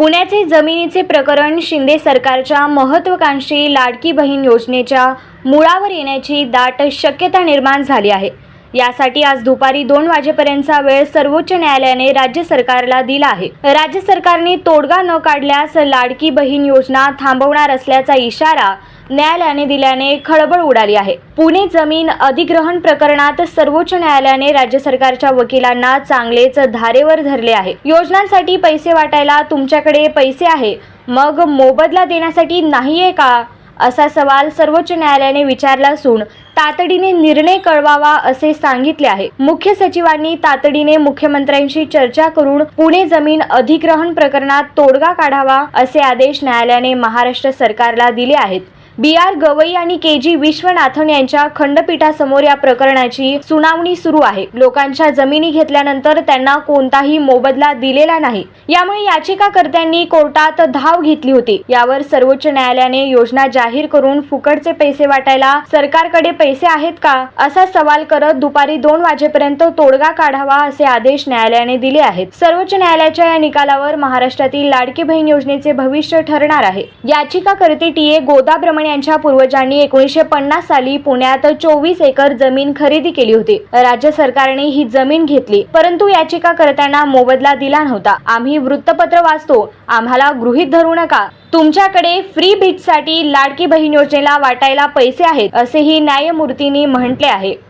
पुण्याचे जमिनीचे प्रकरण शिंदे सरकारच्या महत्वाकांक्षी लाडकी बहीण योजनेच्या मुळावर येण्याची दाट शक्यता निर्माण झाली आहे. यासाठी आज दुपारी दोन वाजेपर्यंतचा वेळ सर्वोच्च न्यायालयाने राज्य सरकारला दिला आहे. राज्य सरकारने तोडगा न काढल्यास लाडकी बहीण योजना थांबवणार असल्याचा इशारा न्यायालयाने दिल्याने खळबळ उडाली आहे. पुणे जमीन अधिग्रहण प्रकरणात सर्वोच्च न्यायालयाने राज्य सरकारच्या वकिलांना चांगलेच धारेवर धरले आहे. योजनांसाठी पैसे वाटायला तुमच्याकडे पैसे आहे. मग मोबदला देण्यासाठी नाहीये का? असा सवाल सर्वोच्च न्यायालयाने विचारला असून तातडीने निर्णय कळवावा असे सांगितले आहे. मुख्य सचिवांनी तातडीने मुख्यमंत्र्यांशी चर्चा करून पुणे जमीन अधिग्रहण प्रकरणात तोडगा काढावा असे आदेश न्यायालयाने महाराष्ट्र सरकारला दिले आहेत. बी आर गवई आणि के जी विश्वनाथन यांच्या खंडपीठासमोर या प्रकरणाची सुनावणी सुरू आहे. लोकांच्या जमिनी घेतल्यानंतर त्यांना कोणताही मोबदला दिलेला नाही. यामुळे याचिकाकर्त्यांनी कोर्टात धाव घेतली होती. यावर सर्वोच्च न्यायालयाने योजना जाहीर करून फुकटचे पैसे वाटायला सरकारकडे पैसे आहेत का? असा सवाल करत दुपारी दोन वाजेपर्यंत तोडगा काढावा असे आदेश न्यायालयाने दिले आहेत. सर्वोच्च न्यायालयाच्या या निकालावर महाराष्ट्रातील लाडकी बहीण योजनेचे भविष्य ठरणार आहे. याचिकाकर्ते टी ए गोदाभ्रमणे यांच्या पूर्वजांनी एकोणीसशे पन्नास साली पुण्यात चोवीस एकर जमीन खरेदी केली होती. राज्य सरकारने ही जमीन घेतली परंतु याचिकाकर्त्यांना मोबदला दिला नव्हता. आम्ही वृत्तपत्र वाचतो आम्हाला गृहीत धरू नका. तुमच्याकडे फ्री बीचसाठी लाडकी बहीण योजनेला वाटायला पैसे आहेत असेही न्यायमूर्तींनी म्हटले आहे.